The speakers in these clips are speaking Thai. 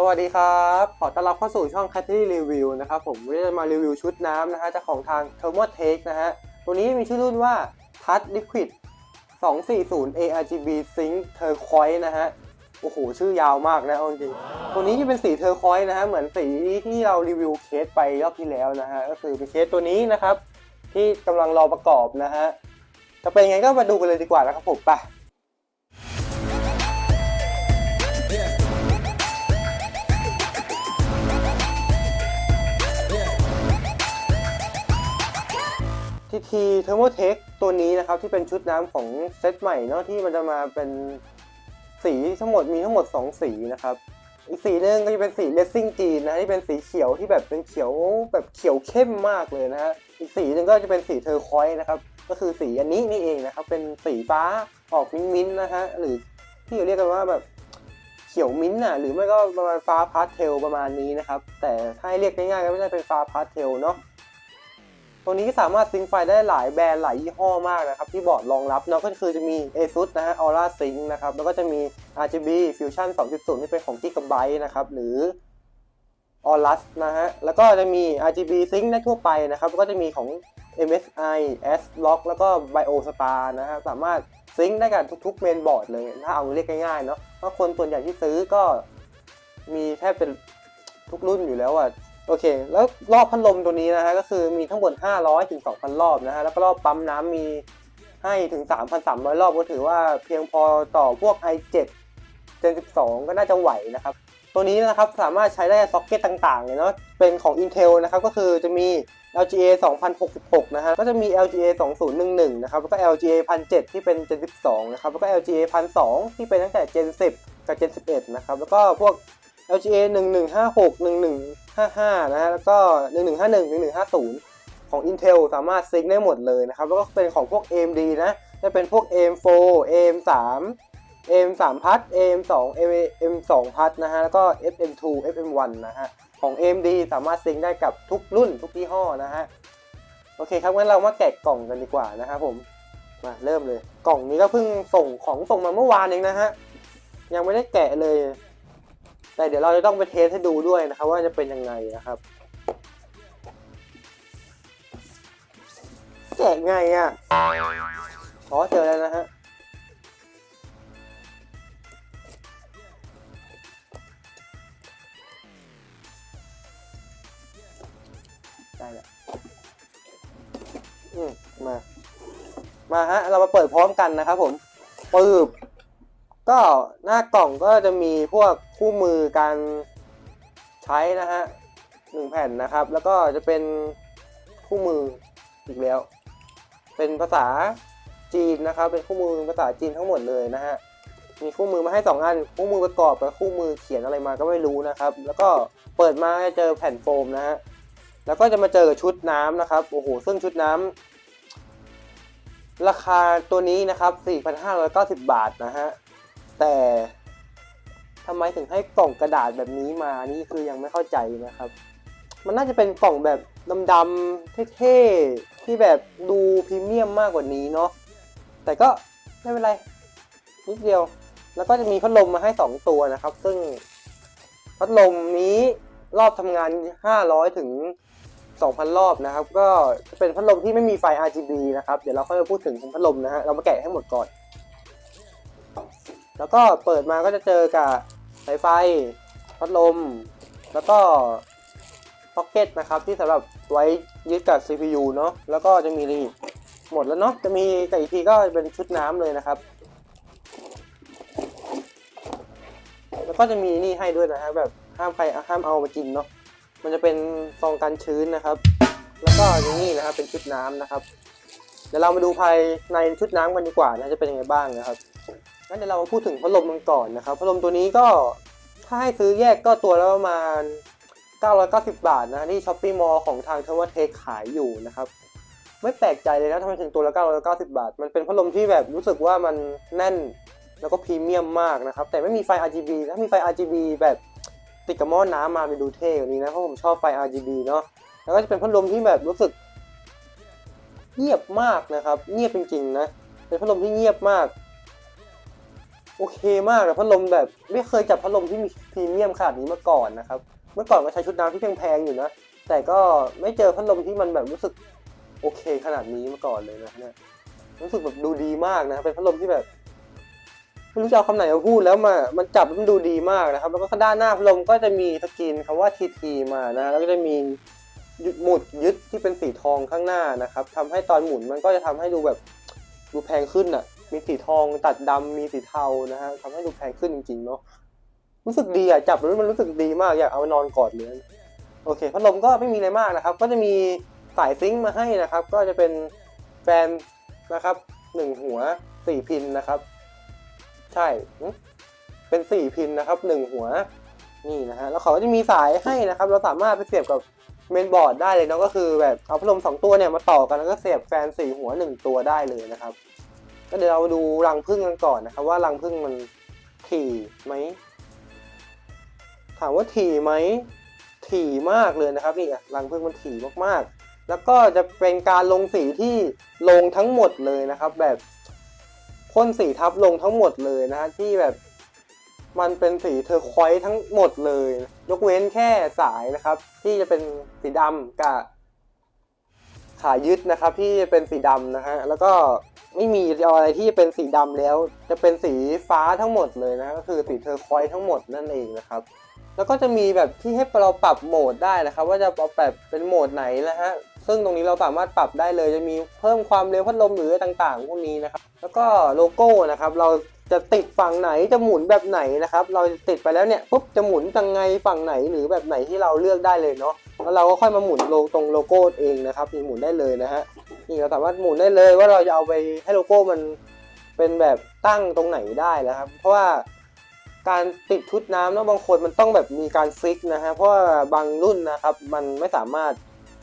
สวัสดีครับ ขอต้อนรับเข้าสู่ช่อง c a t e r y Review นะครับผมวันนี้จะมารีวิวชุดน้ำนะฮะจากของทาง Thermotech นะฮะ ตัวนี้มีชื่อรุ่นว่า Touch Liquid 240 ARGB Sync Turquoise นะฮะ โอ้โห ชื่อยาวมากนะเอาจริงตัวนี้จะเป็นสีเทอร์คอยส์นะฮะ เหมือนสีที่เรารีวิวเคสไปรอบที่แล้วนะฮะ ก็คือเป็นเคสตัวนี้นะครับ ที่กำลังรอประกอบนะฮะ จะเป็นยังไงก็มาดูกันเลยดีกว่านะครับผมไป ทีทีเทอร์โมเทคตัวนี้นะครับที่เป็นชุดน้ำของเซตใหม่เนาะที่มันจะมาเป็นสีทั้งหมดมีทั้งหมด 2 สีนะครับ อีกสีหนึงก็จะเป็นสีเลสซิ่งจีนนะที่เป็นสีเขียวที่แบบเป็นเขียวแบบเขียวเข้มมากเลยนะฮะอีกสีหนึงก็จะเป็นสีเทอร์คอยส์นะครับก็คือสีอันนี้นี่เองนะครับเป็นสีฟ้าออกมิ้นมิ้นท์นะฮะหรือที่เรียกกันว่าแบบเขียวมิ้นท์น่ะหรือไม่ก็ประมาณฟ้าพาสเทลประมาณนี้นะครับแต่ถ้าให้เรียกง่ายๆก็ไม่ใช่เป็นฟ้าพาสเทลเนาะ ตัวนี้สามารถซิงไฟได้หลายแบรนด์หลายยี่ห้อมากนะครับที่บอร์ดรองรับเนาะก็คือจะมี ASUS นะฮะ Aura Sync นะครับแล้วก็จะมี RGB Fusion 2.0ที่เป็นของ Gigabyte นะครับหรือ Aorus นะฮะแล้วก็จะมี RGB Sync ได้ทั่วไปนะครับแล้วก็จะมีของ MSI S-Log แล้วก็ BioStar นะฮะสามารถซิงได้กับทุกๆเมนบอร์ดเลย ถ้าเอาเรียกง่ายๆเนาะเพราะคนส่วนใหญ่ที่ซื้อก็มีแทบเป็นทุกรุ่นอยู่แล้วอะ โอเค แล้วรอบพัดลมตัวนี้นะฮะก็คือมีทั้งหมด500 ถึง 2,000 รอบนะฮะ แล้วก็รอบปั๊มน้ำมีให้ถึง 3,300 รอบก็ถือว่าเพียงพอต่อพวก i7 Gen 12 ก็น่าจะไหวนะครับ ตัวนี้นะครับสามารถใช้ได้ซ็อกเก็ตต่างๆเลยเนาะ เป็นของ Intel นะครับ ก็คือจะมี LGA 2066 นะฮะ ก็จะมี LGA 2011 นะครับ แล้วก็ LGA 1007 ที่เป็น Gen 12 นะครับ แล้วก็ LGA 1002 ที่เป็นตั้งแต่ Gen 10 กับ Gen 11 นะครับ แล้วก็พวก LGA 1156 1155 นะฮะ แล้วก็ 1151 1150 ของ Intel สามารถซิงได้หมดเลยนะครับ แล้วก็เป็นของพวก AMD นะ จะเป็นพวก AM4 AM3 AM3 พัด AM2 AM2 พัดนะฮะ แล้วก็ FM2 FM1 นะฮะ ของ AMD สามารถซิงได้กับทุกรุ่นทุกยี่ห้อนะฮะ โอเคครับ งั้นเรามาแกะกล่องกันดีกว่านะครับผม มาเริ่มเลย กล่องนี้ก็เพิ่งส่งของส่งมาเมื่อวานเองนะฮะ ยังไม่ได้แกะเลย แต่เดี๋ยวเราจะต้องไปเทสให้ดูด้วยนะครับ ว่าจะเป็นยังไงนะครับแกะไงอะอ๋อเจอแล้วนะฮะได้แล้วอืมมา มาฮะ เรามาเปิดพร้อมกันนะครับผม ปืบ ก็หน้ากล่องก็จะมีพวกคู่มือการใช้นะฮะหนึ่งแผ่นนะครับ แล้วก็จะเป็นคู่มืออีกแล้ว เป็นภาษาจีนนะครับ เป็นคู่มือภาษาจีนทั้งหมดเลยนะฮะมีคู่มือมาให้สองอัน คู่มือประกอบกับคู่มือเขียนอะไรมาก็ไม่รู้นะครับ แล้วก็เปิดมาจะเจอแผ่นโฟมนะฮะ แล้วก็จะมาเจอกับชุดน้ำนะครับ โอ้โห ซึ่งชุดน้ำราคาตัวนี้นะครับ 4,590 บาทนะฮะ แต่ทำไมถึงให้กล่องกระดาษแบบนี้มานี่คือยังไม่เข้าใจนะครับ มันน่าจะเป็นกล่องแบบดำๆเท่ๆที่แบบดูพรีเมียมมากกว่านี้เนาะแต่ก็ไม่เป็นไรนิดเดียว แล้วก็จะมีพัดลมมาให้ 2 ตัวนะครับ ซึ่งพัดลมนี้รอบทำงาน 500 ถึง 2,000 รอบนะครับ ก็จะเป็นพัดลมที่ไม่มีไฟ RGB นะครับ เดี๋ยวเราค่อยมาพูดถึงพัดลมนะฮะ เรามาแกะให้หมดก่อน แล้วก็เปิดมาก็จะเจอกับสายไฟ พัดลม แล้วก็พ็อกเก็ตนะครับที่สำหรับไว้ยึดกับ CPU เนาะแล้วก็จะมีรีหมดแล้วเนาะจะมีกับอีกทีก็เป็นชุดน้ำเลยนะครับ แล้วก็จะมีนี่ให้ด้วยนะฮะแบบห้ามใครห้ามเอามากินเนาะมันจะเป็นซองกันชื้นนะครับ แล้วก็อย่างนี่นะครับเป็นชุดน้ำนะครับ เดี๋ยวเรามาดูภายในชุดน้ำกันดีกว่านะจะเป็นยังไงบ้างนะครับ งั้นเดี๋ยวเราพูดถึงพัดลมกันก่อนนะครับพัดลมตัวนี้ก็ถ้าให้ซื้อแยกก็ตัวละประมาณ 990 บาทนะที่ช้อปปี้มอลของทางเทอร์วเทคขายอยู่นะครับไม่แปลกใจเลยนะทำไมถึงตัวละ 990 บาท มันเป็นพัดลมที่แบบรู้สึกว่ามันแน่นแล้วก็พรีเมียมมากนะครับ แต่ไม่มีไฟ RGB ถ้ามีไฟ RGB แบบติดกับหม้อน้ำมาเป็นดูเท่กว่านี้นะ เพราะผมชอบไฟ RGB เนาะแล้วก็จะเป็นพัดลมที่แบบรู้สึกเงียบมากนะครับ เงียบจริงๆนะ เป็นพัดลมที่เงียบมาก โอเคมากนะพัดลมแบบไม่เคยจับพัดลมที่มีพรีเมียมขนาดนี้มาก่อนนะครับ เมื่อก่อนก็ใช้ชุดน้ำที่แพงๆอยู่นะ แต่ก็ไม่เจอพัดลมที่มันแบบรู้สึกโอเคขนาดนี้มาก่อนเลยนะเนี่ยรู้สึกแบบดูดีมากนะเป็นพัดลมที่แบบไม่รู้จะเอาคำไหนมาพูดแล้วมามันจับมันดูดีมากนะครับ แล้วก็ด้านหน้าพัดลมก็จะมีสกรีนคำว่า TT มานะ แล้วก็จะมีหมุดยึดที่เป็นสีทองข้างหน้านะครับทำให้ตอนหมุนมันก็จะทำให้ดูแบบดูแพงขึ้นอะ มีสีทองตัดดำมีสีเทานะฮะทำให้ดูแพงขึ้นจริงๆเนาะรู้สึกดีอะจับแล้วมันรู้สึกดีมากอยากเอานอนกอดเลยโอเคพัดลมก็ไม่มีอะไรมากนะครับ ก็จะมีสายซิงค์มาให้นะครับ ก็จะเป็นแฟนนะครับหนึ่งหัวสี่พินนะครับ ใช่เป็นสี่พินนะครับหนึ่งหัวนี่นะฮะแล้วเขาก็จะมีสายให้นะครับ เราสามารถไปเสียบกับเมนบอร์ดได้เลยเนาะก็คือแบบเอาพัดลมสองตัวเนี่ยมาต่อกันแล้วก็เสียบแฟนสี่หัวหนึ่งตัวได้เลยนะครับ ก็เดี๋ยวเราดูรังพึ่งกันก่อนนะครับ ว่ารังพึ่งมันถี่ไหม ถามว่าถี่ไหม ถี่มากเลยนะครับนี่รังพึ่งมันถี่มากๆ แล้วก็จะเป็นการลงสีที่ลงทั้งหมดเลยนะครับ แบบพ่นสีทับลงทั้งหมดเลยนะฮะที่แบบมันเป็นสีเทอร์ควอยซ์ทั้งหมดเลย ยกเว้นแค่สายนะครับ ที่จะเป็นสีดำกับขายึดนะครับ ที่เป็นสีดำนะฮะแล้วก็ ไม่มีอะไรที่เป็นสีดำแล้ว จะเป็นสีฟ้าทั้งหมดเลยนะก็คือสีเทอร์ควอยซ์ทั้งหมดนั่นเองนะครับ แล้วก็จะมีแบบที่ให้เราปรับโหมดได้นะครับ ว่าจะเอาแบบเป็นโหมดไหนนะฮะซึ่งตรงนี้เราสามารถปรับได้เลย จะมีเพิ่มความเร็วพัดลมหรือต่างๆพวกนี้นะครับ แล้วก็โลโก้นะครับ เราจะติดฝั่งไหนจะหมุนแบบไหนนะครับ เราติดไปแล้วเนี่ยปุ๊บจะหมุนยังไงฝั่งไหนหรือแบบไหนที่เราเลือกได้เลยเนาะแล้วเราก็ค่อยมาหมุนโลตรงโลโก้เองนะครับนี่หมุนได้เลยนะฮะ นี่เราสามารถหมุนได้เลยว่าเราจะเอาไปให้โลโก้มันเป็นแบบตั้งตรงไหนได้นะครับ เพราะว่าการติดชุดน้ำเนาะบางคนมันต้องแบบมีการฟิกนะฮะเพราะว่าบางรุ่นนะครับมันไม่สามารถ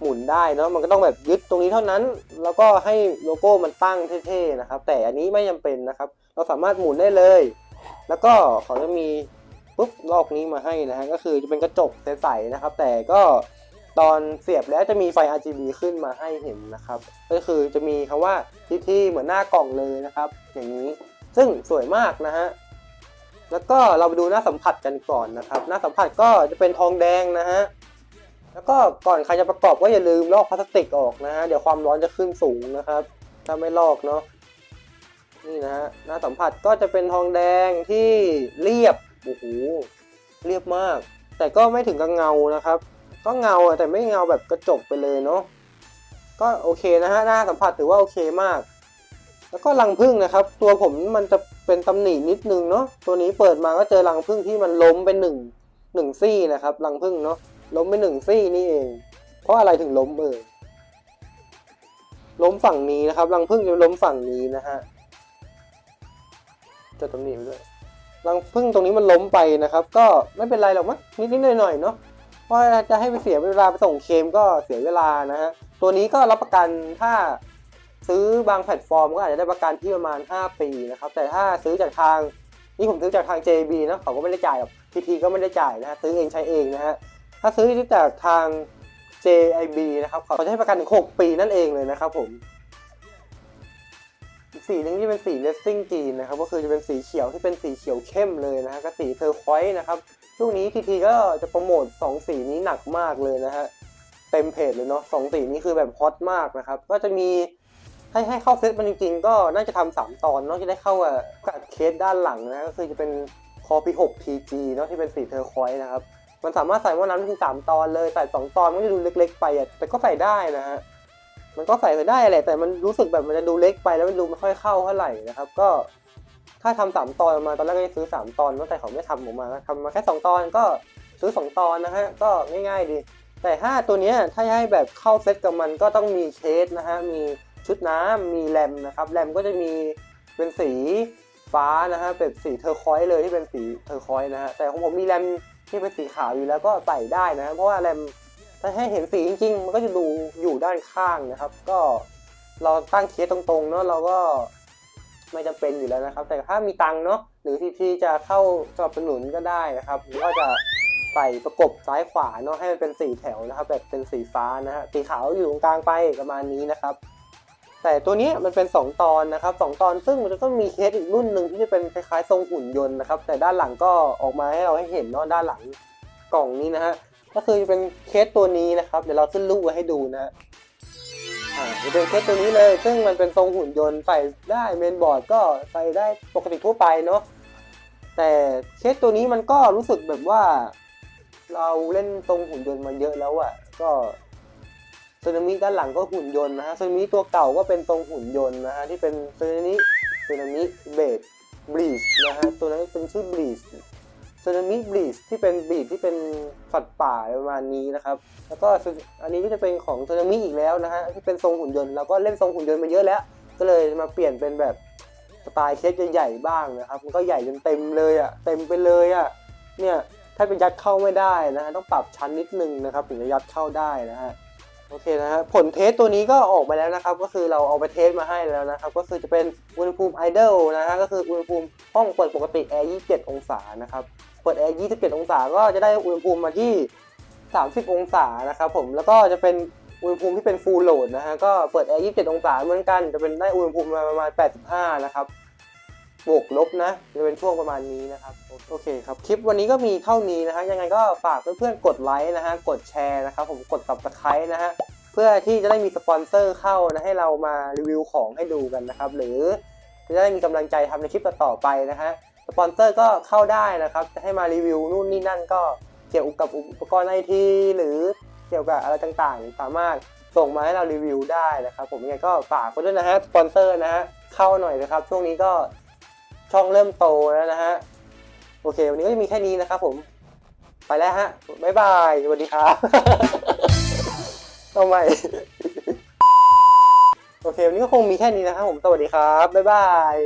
หมุนได้เนาะมันก็ต้องแบบยึดตรงนี้เท่านั้น แล้วก็ให้โลโก้มันตั้งเท่ๆนะครับ แต่อันนี้ไม่จำเป็นนะครับ เราสามารถหมุนได้เลย แล้วก็เขาจะมีปุ๊บลอกนี้มาให้นะฮะก็คือจะเป็นกระจกใสๆนะครับ แต่ก็ ตอนเสียบแล้วจะมีไฟ RGB ขึ้นมาให้เห็นนะครับ ก็คือจะมีคำว่าที่ที่เหมือนหน้ากล่องเลยนะครับ อย่างนี้ซึ่งสวยมากนะฮะแล้วก็เราไปดูหน้าสัมผัสกันก่อนนะครับ หน้าสัมผัสก็จะเป็นทองแดงนะฮะแล้วก็ก่อนใครจะประกอบก็อย่าลืมลอกพลาสติกออกนะฮะเดี๋ยวความร้อนจะขึ้นสูงนะครับ ถ้าไม่ลอกเนาะนี่นะฮะหน้าสัมผัสก็จะเป็นทองแดงที่เรียบโอ้โหเรียบมาก แต่ก็ไม่ถึงกับเงานะครับ ก็เงาแต่ไม่เงาแบบกระจกไปเลยเนาะก็โอเคนะฮะหน้าสัมผัสถือว่าโอเคมาก แล้วก็รังผึ้งนะครับ ตัวผมมันจะเป็นตำหนินิดนึงเนาะตัวนี้เปิดมาก็เจอรังผึ้งที่มันล้มเป็นหนึ่งหนึ่งซี่นะครับรังผึ้งเนาะล้มเป็นหนึ่งซี่นี่เอง เพราะอะไรถึงล้มเออล้มฝั่งนี้นะครับรังผึ้งจะล้มฝั่งนี้นะฮะจะตำหนิไปด้วยรังผึ้งตรงนี้มันล้มไปนะครับ ก็ไม่เป็นไรหรอกมั้งนิดๆหน่อยๆเนาะ เพราะจะให้ไปเสียเวลาไปส่งเคมก็เสียเวลานะฮะ ตัวนี้ก็รับประกันถ้าซื้อบางแพลตฟอร์มก็อาจจะได้ประกันที่ประมาณ 5 ปีนะครับ แต่ถ้าซื้อจากทางนี่ผมซื้อจากทาง JB นะเขาก็ไม่ได้จ่ายหรอกพีทีก็ไม่ได้จ่ายนะฮะซื้อเองใช้เองนะฮะถ้าซื้อจากทาง JIB นะครับเขาจะให้ประกันถึง6ปีนั่นเองเลยนะครับผมสีหนึงที่เป็นสีเลสซิ่งจีนนะครับก็คือจะเป็นสีเขียวที่เป็นสีเขียวเข้มเลยนะฮะก็สีเทอร์ควอยส์นะครับ ช่วงนี้ทีทีก็จะโปรโมท2 สีนี้หนักมากเลยนะฮะ เต็มเพจเลยเนาะสองสีนี้คือแบบฮอตมากนะครับ ก็จะมีให้ให้เข้าเซตมันจริงๆ ก็น่าจะทำสามตอนเนาะจะได้เข้ากับเคสด้านหลังนะ ก็คือจะเป็นคอปี6 TG เนาะที่เป็นสีเทอร์ควอยส์นะครับ มันสามารถใส่ว่าน้ำได้ถึงสามตอนเลย ใส่สองตอนมันก็จะดูเล็กๆ ไปอะแต่ก็ใส่ได้นะฮะ มันก็ใส่ไปได้แหละแต่มันรู้สึกแบบมันจะดูเล็กไปแล้วมันดูไม่ค่อยเข้าเท่าไหร่นะครับ ก็ ถ้าทำสามตอนมาตอนแรกก็จะซื้อสามตอนเนาะแต่เขาไม่ทำออกมาทำมาแค่สองตอนก็ซื้อสองตอนนะฮะก็ง่ายๆดี แต่ถ้าตัวนี้ถ้าให้แบบเข้าเซตกับมันก็ต้องมีเคสนะฮะมีชุดน้ำมีแรมนะครับแรมก็จะมีเป็นสีฟ้านะฮะเป็นสีเทอร์คอยส์เลยที่เป็นสีเทอร์คอยส์นะฮะแต่ของผมมีแรมที่เป็นสีขาวอยู่แล้วก็ใส่ได้นะฮะเพราะว่าแรมถ้าให้เห็นสีจริงๆ มันก็จะดูอยู่ด้านข้างนะครับ ก็เราตั้งเคสตรงๆเนาะเราก็ ไม่จำเป็นอยู่แล้วนะครับ แต่ถ้ามีตังค์เนาะหรือที่ที่จะเข้าสนับสนุนก็ได้นะครับหรือว่าจะใส่ประกบซ้ายขวาเนาะให้มันเป็นสีแถวนะครับแบบเป็นสีฟ้านะฮะสีขาวอยู่ตรงกลางไปประมาณนี้นะครับ แต่ตัวนี้มันเป็น 2 ตอนนะครับสองตอนซึ่งมันจะต้องมีเคสอีกรุ่นหนึ่งที่จะเป็นคล้ายๆทรงหุ่นยนต์นะครับ แต่ด้านหลังก็ออกมาให้เราให้เห็นเนาะด้านหลังกล่องนี้นะฮะก็คือจะเป็นเคสตัวนี้นะครับ เดี๋ยวเราขึ้นรูปไว้ให้ดูนะ จะเป็นเคสตัวนี้เลย ซึ่งมันเป็นทรงหุ่นยนต์ใส่ได้เมนบอร์ดก็ใส่ได้ปกติทั่วไปเนาะแต่เคสตัวนี้มันก็รู้สึกแบบว่า เราเล่นทรงหุ่นยนต์มาเยอะแล้วอะก็ซึนามิด้านหลังก็หุ่นยนต์นะฮะซึนามิตัวเก่าก็เป็นทรงหุ่นยนต์นะฮะที่เป็นซึนามิซึนามิเบดบลีชนะฮะตัวนั้นเป็นชื่อบลีช ซึนามิบลีชที่เป็นบลีชที่เป็นสัตว์ป่าประมาณนี้นะครับ แล้วก็อันนี้ก็จะเป็นของซึนามิอีกแล้วนะฮะที่เป็นทรงหุ่นยนต์เราก็เล่นทรงหุ่นยนต์มาเยอะแล้ว ก็เลยมาเปลี่ยนเป็นแบบสไตล์เคสใหญ่ๆบ้างนะครับมันก็ใหญ่จนเต็มเลยอะเต็มไปเลยอะเนี่ยถ้าเป็นยัดเข้าไม่ได้นะฮะต้องปรับชั้นนิดนึงนะครับถึงจะยัดเข้าได้นะฮะ โอเคนะฮะผลเทสตัวนี้ก็ออกมาแล้วนะครับ ก็คือเราเอาไปเทสมาให้แล้วนะครับ ก็คือจะเป็นอุณหภูมิไอดอลนะฮะก็คืออุณหภูมิห้องเปิดปกติแอร์27 องศานะครับเปิดแอร์27 องศาก็จะได้อุณหภูมิมาที่ 30 องศานะครับผมแล้วก็จะเป็นอุณหภูมิที่เป็นฟูลโหลดนะฮะก็เปิดแอร์27 องศาเหมือนกันจะเป็นได้อุณหภูมิมาประมาณ 85 นะครับ บวกลบนะ จะเป็นช่วงประมาณนี้นะครับ โอเคครับ คลิปวันนี้ก็มีเท่านี้นะฮะ ยังไงก็ฝากเพื่อนๆกดไลค์นะฮะ กดแชร์นะครับ ผมกด subscribe นะฮะ เพื่อที่จะได้มีสปอนเซอร์เข้านะ ให้เรามารีวิวของให้ดูกันนะครับ หรือจะได้มีกำลังใจทำในคลิปต่อไปนะฮะ สปอนเซอร์ก็เข้าได้นะครับ จะให้มารีวิวนู่นนี่นั่นก็เกี่ยวกับอุปกรณ์ไอทีหรือเกี่ยวกับอะไรต่างๆ สามารถส่งมาให้เรารีวิวได้นะครับ ผมยังไงก็ฝากไว้ด้วยนะฮะสปอนเซอร์นะฮะเข้าหน่อยนะครับ ช่วงนี้ก็ ช่องเริ่มโตแล้วนะฮะ โอเค วันนี้ก็จะมีแค่นี้นะครับผม ไปแล้วฮะ บ๊ายบาย สวัสดีครับทำไมโอเค วันนี้ก็คงมีแค่นี้นะครับผม สวัสดีครับ บ๊ายบาย